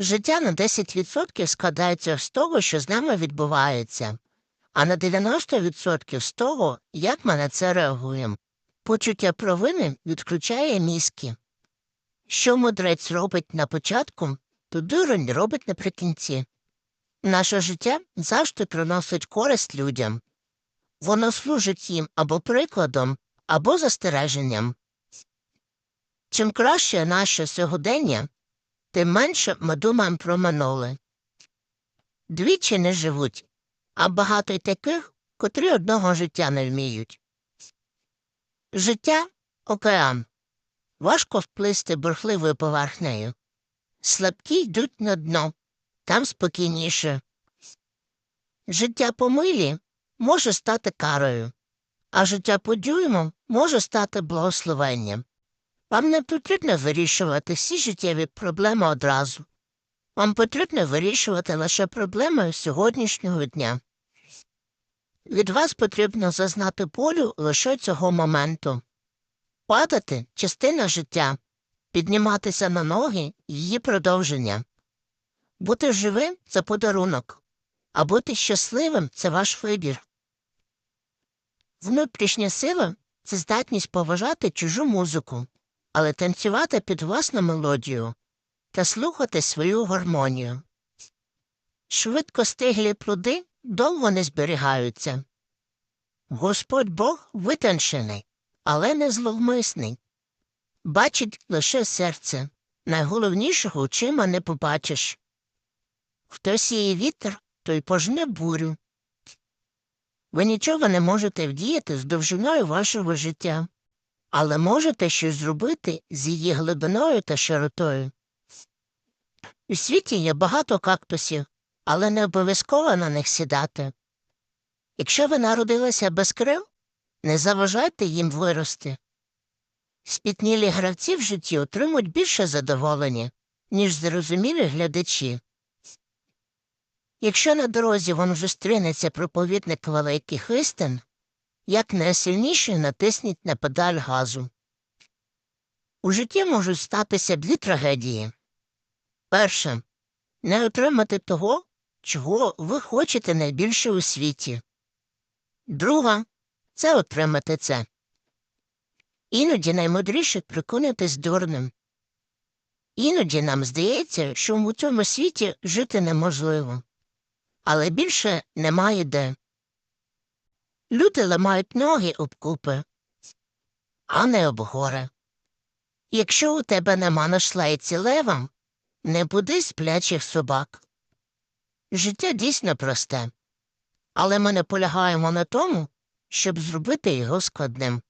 Життя на 10% складається з того, що з нами відбувається, а на 90% з того, як ми на це реагуємо. Почуття провини відключає мізки. Що мудрець робить на початку, то дурень робить наприкінці. Наше життя завжди приносить користь людям. Воно служить їм або прикладом, або застереженням. Чим краще наше сьогодення, тим менше ми думаємо про минуле. Двічі не живуть, а багато й таких, котрі одного життя не вміють. Життя океан. Важко вплисти бурхливою поверхнею. Слабкі йдуть на дно, там спокійніше. Життя по милі може стати карою, а життя по дюйму може стати благословенням. Вам не потрібно вирішувати всі життєві проблеми одразу. Вам потрібно вирішувати лише проблеми сьогоднішнього дня. Від вас потрібно зазнати болю лише цього моменту. Падати частина життя, підніматися на ноги її продовження. Бути живим це подарунок, а бути щасливим це ваш вибір. Внутрішня сила це здатність поважати чужу музику, але танцювати під власну мелодію та слухати свою гармонію. Швидко стиглі плоди довго не зберігаються. Господь Бог витончений, але не зловмисний. Бачить лише серце. Найголовнішого очима не побачиш. Хто сіє вітер, той пожне бурю. Ви нічого не можете вдіяти з довжиною вашого життя, але можете щось зробити з її глибиною та широтою. У світі є багато кактусів, але не обов'язково на них сідати. Якщо ви народилися без крил, не заважайте їм вирости. Спітнілі гравці в житті отримують більше задоволення, ніж зрозумілі глядачі. Якщо на дорозі вам зустрінеться проповідник великих істин, як найсильніше натисніть на педаль газу. У житті можуть статися дві трагедії. Перше не отримати того, чого ви хочете найбільше у світі. Друга це отримати це. Іноді наймудріше приконатись дурним. Іноді нам здається, що у цьому світі жити неможливо, але більше немає де. Люди ламають ноги об купи, а не об гори. Якщо у тебе нема на шлейці левам, не буди сплячих собак. Життя дійсно просте, але ми наполягаємо на тому, щоб зробити його складним.